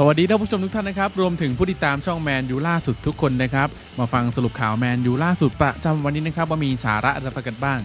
สวัสดีท่านผู้ชมทุกท่านนะครับ รวมถึงผู้ติดตามช่องแมนยูล่าสุดทุกคนนะครับ มาฟังสรุปข่าวแมนยูล่าสุดประจำวันนี้นะครับ ว่ามีสาระอะไรกันบ้าง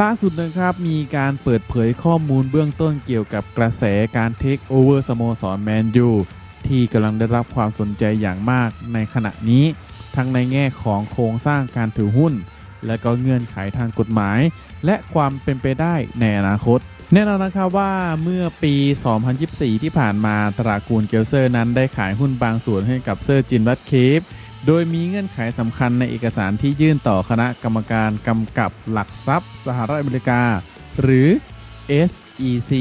ล่าสุดนะครับ มีการเปิดเผยข้อมูลเบื้องต้นเกี่ยวกับกระแสการเทคโอเวอร์สโมสรแมนยูที่กำลังได้รับความสนใจอย่างมากในขณะนี้ ทั้งในแง่ของโครงสร้างการถือหุ้น และก็เงื่อนไขทางกฎหมาย และความเป็นไปได้ในอนาคต แน่นอนนะครับว่าเมื่อปี 2024 ที่ผ่านมาตรากูลเกลเซอร์นั้นได้ขายหุ้นบางส่วนให้กับเซอร์จินรัตเคฟโดยมีเงื่อนไขสำคัญในเอกสารที่ยื่นต่อคณะกรรมการกำกับหลักทรัพย์ สหรัฐอเมริกา หรือ SEC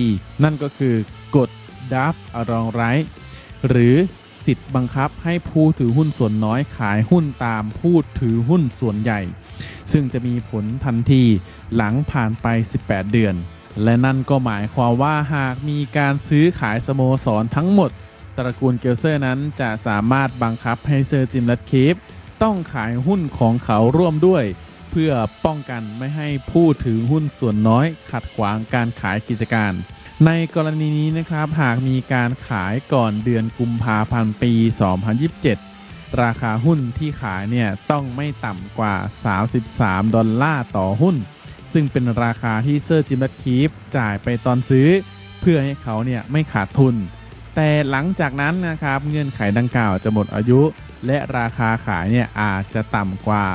นั่นก็คือกฎดัฟอรองไรหรือสิทธิ์บังคับให้ผู้ถือหุ้นส่วนน้อยขายหุ้นตามผู้ถือหุ้นส่วนใหญ่ ซึ่งจะมีผลทันทีหลังผ่านไป 18 เดือน และนั่นก็หมายความว่าหากมีการซื้อขายสโมสรทั้งหมด ตระกูลเกลเซอร์นั้นจะสามารถบังคับให้เซอร์จิมลัดคีฟต้องขายหุ้นของเขาร่วมด้วย เพื่อป้องกันไม่ให้ผู้ถือหุ้นส่วนน้อยขัดขวางการขายกิจการ ในกรณีนี้นะครับหากมีการขายก่อนเดือนกุมภาพันธ์ปี 2027 ราคาหุ้นที่ขายเนี่ยต้องไม่ต่ำกว่า 33 ดอลลาร์ต่อหุ้น ซึ่งเป็นราคาที่เซอร์จิมบัตคีฟจ่ายไปตอนซื้อ เพื่อให้เขาเนี่ยไม่ขาดทุน แต่หลังจากนั้นนะครับเงื่อนไขดังกล่าวจะหมดอายุ และราคาขายเนี่ยอาจจะต่ำกว่า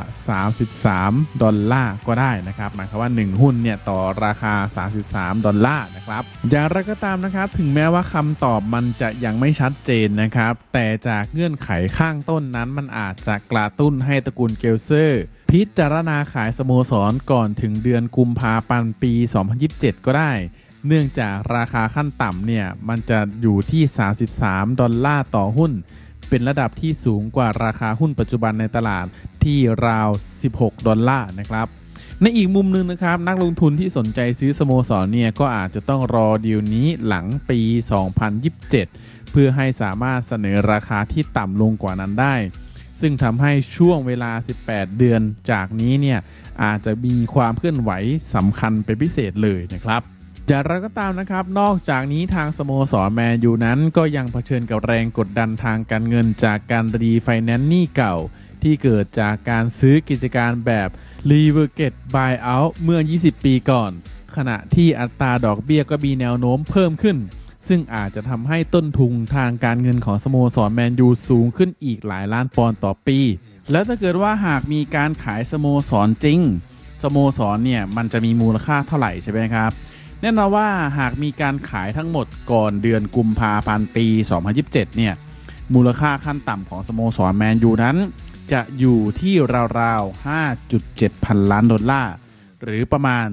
33 ดอลลาร์ก็ได้นะครับหมายความว่า 1 หุ้นเนี่ยต่อราคา 33 ดอลลาร์นะครับอย่างไรก็ตามนะครับถึงแม้ว่าคำตอบมันจะยังไม่ชัดเจนนะครับแต่จากเงื่อนไขข้างต้นนั้นมันอาจจะกระตุ้นให้ตระกูลเกลเซอร์พิจารณาขายสโมสรก่อนถึงเดือนกุมภาพันธ์ปี 2027 ก็ได้ เนื่องจากราคาขั้นต่ำเนี่ย มันจะอยู่ที่ 33 ดอลลาร์ต่อหุ้น เป็นระดับที่สูงกว่าราคาหุ้นปัจจุบันในตลาดที่ราว 16 ดอลลาร์นะครับ ในอีกมุมหนึงนะครับ นักลงทุนที่สนใจซื้อสโมสรเนี่ย ก็อาจจะต้องรอดีลนี้หลังปี 2027 เพื่อให้สามารถเสนอราคาที่ต่ำลงกว่านั้นได้ ซึ่งทำให้ช่วงเวลา 18 เดือนจากนี้เนี่ยอาจจะมีความเคลื่อนไหวสำคัญเป็นพิเศษเลยนะครับ อย่างไรก็ตามนะครับ นอกจากนี้ทางสโมสรแมนยูนั้นก็ยังเผชิญกับแรงกดดันทางการเงินจากการรีไฟแนนซ์หนี้เก่า ที่เกิดจากการซื้อกิจการแบบ r e v e r g e t Buyout เมื่อ 20 ปีก่อน ขณะที่อัตราดอกเบี้ยก็มีแนวโน้มเพิ่มขึ้น ซึ่งอาจจะทำให้ต้นทุนทางการเงินของสโมสรแมนยูสูงขึ้นอีกหลายล้านปอนด์ต่อปี แล้วถ้าเกิดว่าหากมีการขายสโมสรจริง สโมสรเนี่ยมันจะมีมูลค่าเท่าไหร่ใช่ไหมครับ แน่นอนว่าหากมีการขายทั้งหมดก่อนเดือนกุมภาพันธ์ปี 2027 เนี่ย มูลค่าขั้นต่ำของสโมสรแมนยูนั้น จะอยู่ที่ราวๆ 5.7 พันล้านดอลลาร์ หรือประมาณ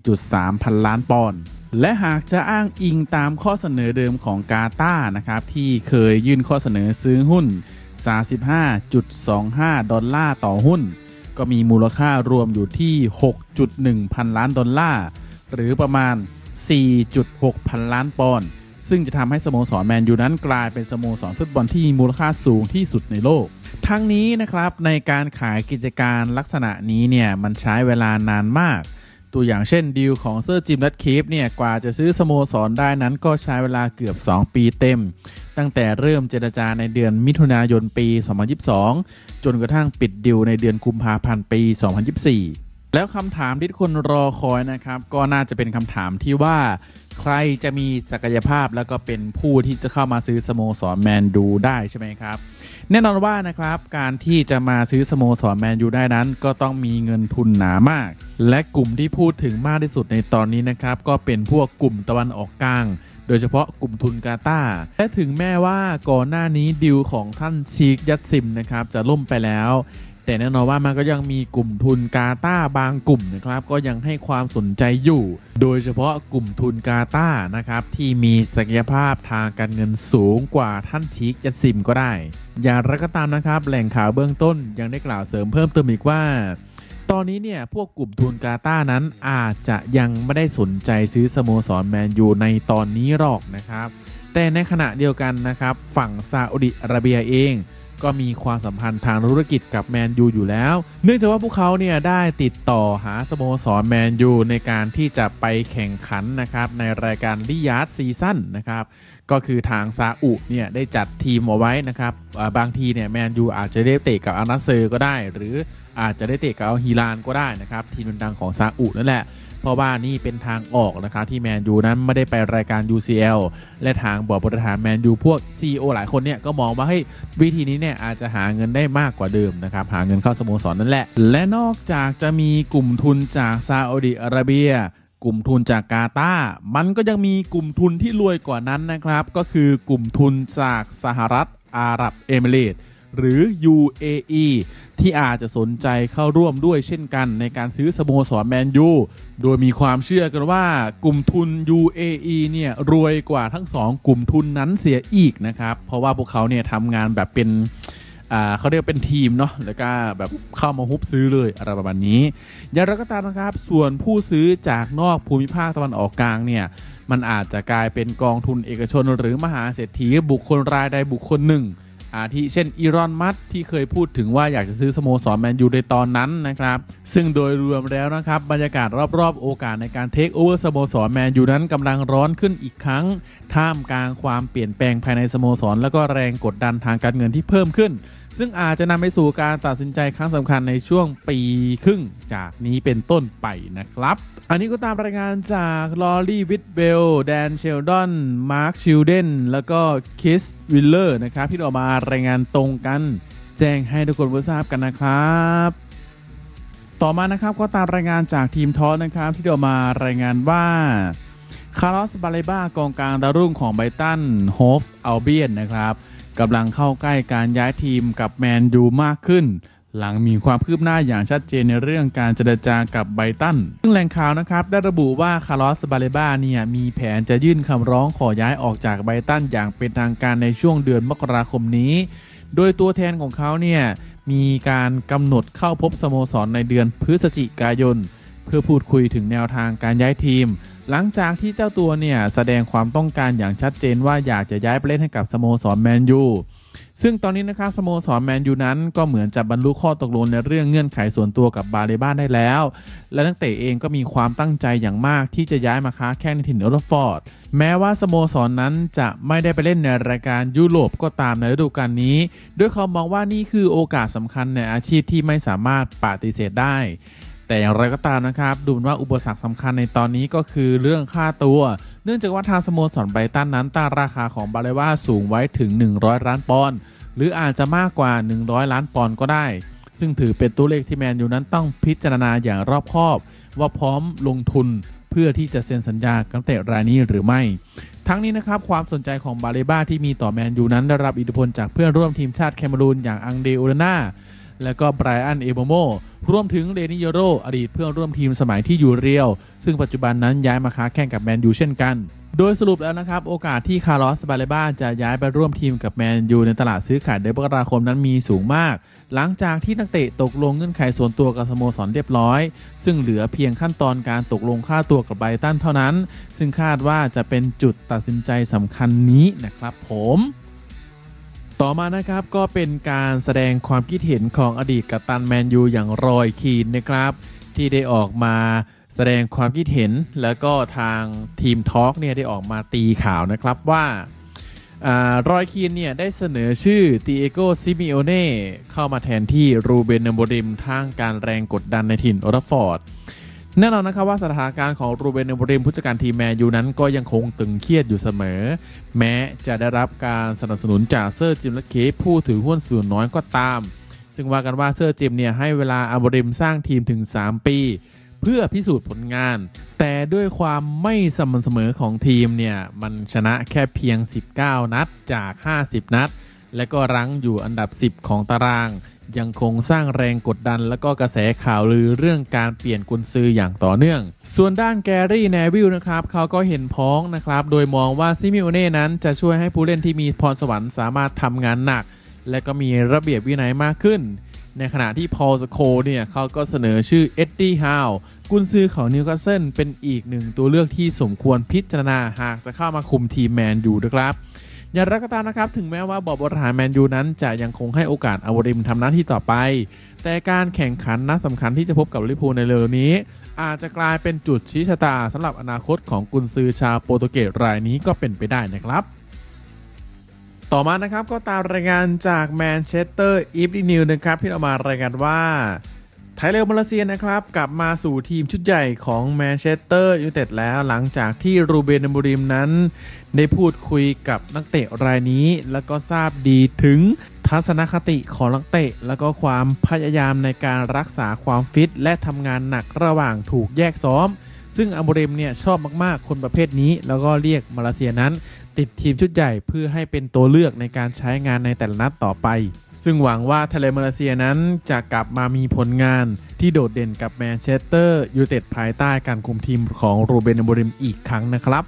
4.3 พันล้านปอนด์ และหากจะอ้างอิงตามข้อเสนอเดิมของกาตานะครับ ที่เคยยื่นข้อเสนอซื้อหุ้น 35.25 ดอลลาร์ต่อหุ้น ก็มีมูลค่ารวมอยู่ที่ 6.1 พันล้านดอลลาร์ หรือประมาณ 4.6 พันล้านปอนด์ซึ่งจะทำให้สโมสรแมนยูนั้นกลายเป็นสโมสรฟุตบอลที่มีมูลค่าสูงที่สุดในโลก ทั้งนี้นะครับในการขายกิจการลักษณะนี้เนี่ยมันใช้เวลานานมาก ตัวอย่างเช่นดีลของเซอร์จิมรัตคีฟเนี่ยกว่าจะซื้อสโมสรได้นั้นก็ใช้เวลาเกือบ 2 ปีเต็ม ตั้งแต่เริ่มเจรจาในเดือนมิถุนายนปี 2022 จนกระทั่งปิดดีลในเดือนกุมภาพันธ์ปี 2024 แล้วคำถามที่ทุกคนรอคอยนะครับ ก็น่าจะเป็นคำถามที่ว่า ใครจะมีศักยภาพแล้วก็เป็นผู้ที่จะเข้ามาซื้อสโมสรแมนดูได้ใช่ไหมครับ แน่นอนว่านะครับการที่จะมาซื้อสโมสรแมนยูได้นั้น ก็ต้องมีเงินทุนหนามาก และกลุ่มที่พูดถึงมากที่สุดในตอนนี้นะครับ ก็เป็นพวกกลุ่มตะวันออกกลางโดยเฉพาะกลุ่มทุนกาตาร์และถึงแม้ว่าก่อนหน้านี้ดิวของท่านชีกยัตซิมนะครับจะล่มไปแล้ว แต่แน่นอนว่ามันก็ยังมีกลุ่มทุนกาตาบางกลุ่มนะครับก็ยังให้ความสนใจอยู่ โดยเฉพาะกลุ่มทุนกาตานะครับที่มีศักยภาพทางการเงินสูงกว่าท่านชีกยัตซิมก็ได้ อย่างไรก็ตามนะครับแหล่งข่าวเบื้องต้นยังได้กล่าวเสริมเพิ่มเติมอีกว่าตอนนี้เนี่ยพวกกลุ่มทุนกาตานั้นอาจจะยังไม่ได้สนใจซื้อสโมสรแมนยูในตอนนี้หรอกนะครับ แต่ในขณะเดียวกันนะครับ ฝั่งซาอุดิอาระเบียเอง ก็มีความสัมพันธ์ทางธุรกิจกับแมนยูอยู่แล้ว เนื่องจากว่าพวกเขาเนี่ยได้ติดต่อหาสโมสรแมนยูในการที่จะไปแข่งขันนะครับในรายการลิยาร์ดซีซั่นนะครับก็คือทางซาอุเนี่ยได้จัดทีมเอาไว้นะครับบางทีเนี่ยแมนยูอาจจะได้เตะกับอานาเซอร์ก็ได้ หรืออาจจะได้เตะกับอัลฮิลานก็ได้นะครับทีมดังของซาอุนั่นแหละ เพราะว่านี่เป็นทางออกนะครับที่แมนยูนั้นไม่ได้ไปรายการ UCL และทางบอร์ดบริหารแมนยูพวก CEO หลายคนเนี่ยก็มองว่าเฮ้ยวิธีนี้เนี่ยอาจจะหาเงินได้มากกว่าเดิมนะครับหาเงินเข้าสโมสรนั่นแหละ และนอกจากจะมีกลุ่มทุนจากซาอุดิอาระเบียกลุ่มทุนจากกาตาร์มันก็ยังมีกลุ่มทุนที่รวยกว่านั้นนะครับ ก็คือกลุ่มทุนจากสหรัฐอาหรับเอมิเรตส์ หรือ UAE ที่อาจจะสนใจเข้าร่วมด้วยเช่นกันในการซื้อสโมสรแมนยู โดยมีความเชื่อกันว่ากลุ่มทุน UAE เนี่ยรวยกว่าทั้งสองกลุ่มทุนนั้นเสียอีกนะครับ เพราะว่าพวกเขาเนี่ยทำงานแบบเป็นเขาเรียกว่าเป็นทีมเนาะแล้วก็แบบเข้ามาฮุบซื้อเลยอะไรประมาณนี้อย่างไรก็ตามนะครับ ส่วนผู้ซื้อจากนอกภูมิภาคตะวันออกกลางเนี่ยมันอาจจะกลายเป็นกองทุนเอกชนหรือมหาเศรษฐีบุคคลรายใดบุคคลหนึ่ง อาทิเช่นอีรอนมัตที่เคยพูดถึงว่าอยากจะซื้อสโมสรแมนยูในตอนนั้นนะครับ ซึ่งโดยรวมแล้วนะครับ บรรยากาศรอบๆ โอกาสในการเทคโอเวอร์สโมสรแมนยูนั้นกำลังร้อนขึ้นอีกครั้ง ท่ามกลางความเปลี่ยนแปลงภายในสโมสร แล้วก็แรงกดดันทางการเงินที่เพิ่มขึ้น ซึ่งอาจจะนำไปสู่การตัดสินใจครั้งสำคัญในช่วงปีครึ่งจากนี้เป็นต้นไปนะครับ อันนี้ก็ตามรายงานจากลอรี่วิทเบลแดนเชลดอนมาร์คชิลเดนแล้วก็คิสวิลเลอร์นะครับที่ออกมารายงานตรงกัน แจ้งให้ทุกคนได้ทราบกันนะครับต่อมานะครับก็ตามรายงานจากทีมทอสนะครับที่ออกมารายงานว่าคาร์ลอสบาเลบ้ากองกลางดาวรุ่งของไบตันโฮฟอัลเบียนนะครับ กำลังเข้าใกล้การย้ายทีมกับแมนยูมากขึ้น หลังมีความคืบหน้าอย่างชัดเจนในเรื่องการเจรจากับไบตัน ซึ่งแหล่งข่าวนะครับ ได้ระบุว่าคาร์ลอสบาเลบาเนี่ยมีแผนจะยื่นคำร้องขอย้ายออกจากไบตันอย่างเป็นทางการในช่วงเดือนมกราคมนี้ โดยตัวแทนของเขาเนี่ยมีการกำหนดเข้าพบสโมสรในเดือนพฤศจิกายน พื่อพูดคุยถึงแนวทางการย้ายทีม หลังจากที่เจ้าตัวเนี่ยแสดงความต้องการอย่างชัดเจนว่าอยากจะย้ายไปเล่นให้กับสโมสรแมนยูซึ่งตอนนี้นะครับสโมสรแมนยูนั้นก็เหมือนจะบรรลุข้อตกลงในเรื่องเงื่อนไขส่วนตัวกับบาเลบ้านได้แล้ว และนักเตะเองก็มีความตั้งใจอย่างมากที่จะย้ายมาค้าแข่งในถิ่นโอลฟอร์ด แม้ว่าสโมสรนนั้นจะไม่ได้ไปเล่นในรายการยุโรปก็ตามในฤดูกาลนี้ ด้วยเขามองว่านี่คือโอกาสสำคัญในอาชีพที่ไม่สามารถปฏิเสธได้ แต่อย่างไรก็ตามนะครับ ดูเหมือนว่าอุปสรรคสำคัญในตอนนี้ก็คือเรื่องค่าตัว เนื่องจากว่าทางสโมสรไบรตันนั้นตั้งราคาของบาเลว่าสูงไว้ถึง 100 ล้านปอนด์หรืออาจจะมากกว่า 100 ล้านปอนด์ก็ได้ ซึ่งถือเป็นตัวเลขที่แมนยูนั้นต้องพิจารณาอย่างรอบคอบ ว่าพร้อมลงทุนเพื่อที่จะเซ็นสัญญากับเตะรายนี้หรือไม่ ทั้งนี้นะครับความสนใจของบาเลบ้าที่มีต่อแมนยูนั้นได้รับอิทธิพลจากเพื่อนร่วมทีมชาติแคเมรูนอย่างอังเดโอลนา และก็ไบรอันเอโบโมรวมถึงเรนิโยโรอดีตเพื่อนร่วมทีมสมัยที่อยู่เรียว ซึ่งปัจจุบันนั้นย้ายมาค้าแข่งกับแมนยูเช่นกัน โดยสรุปแล้วนะครับ โอกาสที่คาร์ลอสบาเลบ้าจะย้ายไปร่วมทีมกับแมนยูในตลาดซื้อขายเดือนมกราคมนั้นมีสูงมาก หลังจากที่นักเตะตกลงเงื่อนไขส่วนตัวกับสโมสรเรียบร้อย ซึ่งเหลือเพียงขั้นตอนการตกลงค่าตัวกับไบตันเท่านั้น ซึ่งคาดว่าจะเป็นจุดตัดสินใจสำคัญนี้นะครับผม ต่อมานะครับก็เป็นการแสดงความคิดเห็นของอดีตกัปตันแมนยูอย่างรอยคีนนะครับ ที่ได้ออกมาแสดงความคิดเห็นแล้วก็ทางทีมทอล์กเนี่ยได้ออกมาตีข่าวนะครับว่าอรอยคีนเนี่ยได้เสนอชื่อตีเอโกซิมิโอเน่เข้ามาแทนที่รูเบนเนโบริมทางการแรงกดดันในถิ่นโอราฟอร์ด แน่นอนนะครับว่าสถานการณ์ของรูเบนเนโบริมผู้จัดการทีมแมนยูนั้นก็ยังคงตึงเครียดอยู่เสมอ แม้จะได้รับการสนับสนุนจากเซอร์จิมและเคฟผู้ถือหุ้นส่วนน้อยก็ตาม ซึ่งว่ากันว่าเซอร์จิมเนี่ยให้เวลาอัลบริมสร้างทีมถึง 3 ปี เพื่อพิสูจน์ผลงาน แต่ด้วยความไม่สม่ำเสมอของทีมเนี่ยมันชนะแค่เพียง 19 นัดจาก 50 นัด และก็รั้งอยู่อันดับ 10 ของตาราง ยังคงสร้างแรงกดดัน และก็กระแสข่าวลือเรื่องการเปลี่ยนกุนซืออย่างต่อเนื่อง ส่วนด้านแกรี่แนวิลนะครับเขาก็เห็นพ้องนะครับโดยมองว่าซิมิโอเน่นั้นจะช่วยให้ผู้เล่นที่มีพรสวรรค์สามารถทำงานหนัก และก็มีระเบียบวินัยมากขึ้น ในขณะที่พอลสโคเนี่ยเขาก็เสนอชื่อเอ็ดดี้ฮาวกุนซือของนิวคาสเซิลเป็นอีกหนึ่งตัวเลือกที่สมควรพิจารณาหากจะเข้ามาคุมทีมแมนยูนะครับ อย่างไรก็ตามนะครับ ถึงแม้ว่าบอร์ดบริหารแมนยูนั้นจะยังคงให้โอกาสอวริมทำหน้าที่ต่อไป แต่การแข่งขันนัดสำคัญที่จะพบกับลิเวอร์พูลในเร็วนี้ อาจจะกลายเป็นจุดชี้ชะตาสำหรับอนาคตของกุนซือชาวโปรตุเกสรายนี้ก็เป็นไปได้นะครับต่อมานะครับก็ตามรายงานจากแมนเชสเตอร์อีฟ n ีนิวนะครับที่เอามารายงานว่า ไทยเลอร์มาเลเซียนะครับ กลับมาสู่ทีมชุดใหญ่ของแมนเชสเตอร์ยูไนเต็ดแล้วหลังจากที่รูเบนอมูริมนั้น ได้พูดคุยกับนักเตะรายนี้ แล้วก็ทราบดีถึงทัศนคติของนักเตะ แล้วก็ความพยายามในการรักษาความฟิต และทำงานหนักระหว่างถูกแยกซ้อม ซึ่งอัมบูริมเนี่ยชอบมากๆคนประเภทนี้ แล้วก็เรียกมาเลเซียนั้น ติดทีมชุดใหญ่เพื่อให้เป็นตัวเลือกในการใช้งานในแต่ละนัดต่อไป ซึ่งหวังว่าทะเลมาเลเซียนั้นจะกลับมามีผลงานที่โดดเด่นกับแมนเชสเตอร์ยูไนเต็ดภายใต้การคุมทีมของรูเบนอบริมอีกครั้งนะครับ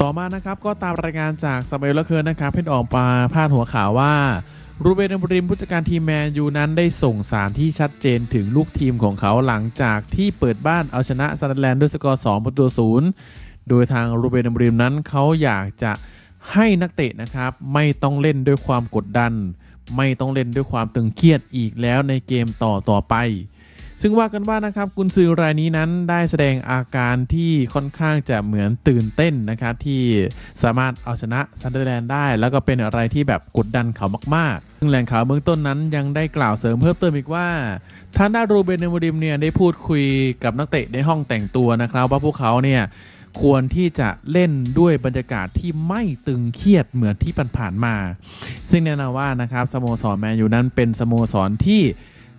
ต่อมานะครับก็ตามรายงานจากสเปลเลอร์เคิร์นะครับให้ออกมาพาดหัวข่าวว่ารูเบนอัมบริมผู้จัดการทีมแมนยูนั้นได้ส่งสารที่ชัดเจนถึงลูกทีมของเขาหลังจากที่เปิดบ้านเอาชนะซันเดอร์แลนด์ด้วยสกอร์ 2 ประตูศูนย์ โดยทางรูเบนอบริมนั้นเขาอยากจะให้นักเตะนะครับ ไม่ต้องเล่นด้วยความกดดัน ไม่ต้องเล่นด้วยความตึงเครียดอีกแล้วในเกมต่อต่อไป ซึ่งว่ากันว่านะครับกุนซือรายนี้นั้นได้แสดงอาการที่ค่อนข้างจะเหมือนตื่นเต้นนะครับที่สามารถเอาชนะซันเดอร์แลนด์ได้ แล้วก็เป็นอะไรที่แบบกดดันเขามากๆซึ่งแหล่งข่าวเบื้องต้นนั้นยังได้กล่าวเสริมเพิ่มเติมอีกว่าทางด้านรูเบนเนมริมเนี่ยได้พูดคุยกับนักเตะในห้องแต่งตัวนะครับ ว่าพวกเขาเนี่ย ควรที่จะเล่นด้วยบรรยากาศที่ไม่ตึงเครียดเหมือนที่ผ่านๆมา ซึ่งแน่นอนว่านะครับสโมสรแมนยูนั้นเป็นสโมสรที่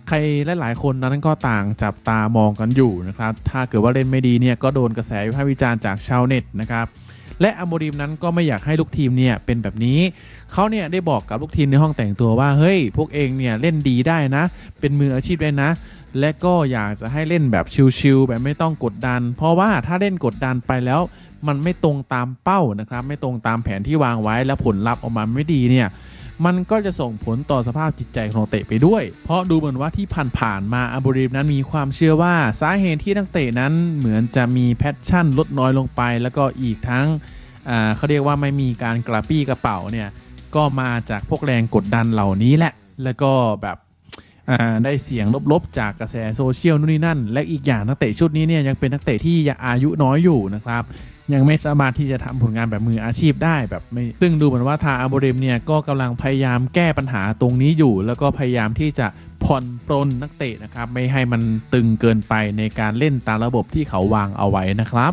ใครหลาย ๆ คนนั้นก็ต่างจับตามองกันอยู่นะครับ ถ้าเกิดว่าเล่นไม่ดีเนี่ยก็โดนกระแสวิพากษ์วิจารณ์จากชาวเน็ตนะครับ และอโมริมนั้นก็ไม่อยากให้ลูกทีมเนี่ยเป็นแบบนี้ เขาเนี่ยได้บอกกับลูกทีมในห้องแต่งตัวว่า เฮ้ย พวกเองเนี่ยเล่นดีได้นะ เป็นมืออาชีพได้นะ และก็อยากจะให้เล่นแบบชิลๆแบบไม่ต้องกดดัน เพราะว่าถ้าเล่นกดดันไปแล้ว มันไม่ตรงตามเป้านะครับ ไม่ตรงตามแผนที่วางไว้ แล้วผลลัพธ์ออกมาไม่ดีเนี่ย มันก็จะส่งผลต่อสภาพจิตใจของนักเตะไปด้วย เพราะดูเหมือนว่าที่ผ่านๆมาอาบูริมนั้นมีความเชื่อว่าสาเหตุที่นักเตะนั้นเหมือนจะมีแพชชั่นลดน้อยลงไป แล้วก็อีกทั้งเขาเรียกว่าไม่มีการกระปี้กระเป๋าเนี่ยก็มาจากพวกแรงกดดันเหล่านี้แหละ แล้วก็แบบได้เสียงลบๆ จากกระแสโซเชียลนู่นนี่นั่น และอีกอย่างนักเตะชุดนี้เนี่ยยังเป็นนักเตะที่ยังอายุน้อยอยู่นะครับ ยังไม่สามารถที่จะทำผลงานแบบมืออาชีพได้แบบไม่ซึ่งดูเหมือนว่าทาอาโบริมเนี่ยก็กำลังพยายามแก้ปัญหาตรงนี้อยู่ แล้วก็พยายามที่จะผ่อนปรนนักเตะนะครับ ไม่ให้มันตึงเกินไปในการเล่นตามระบบที่เขาวางเอาไว้นะครับ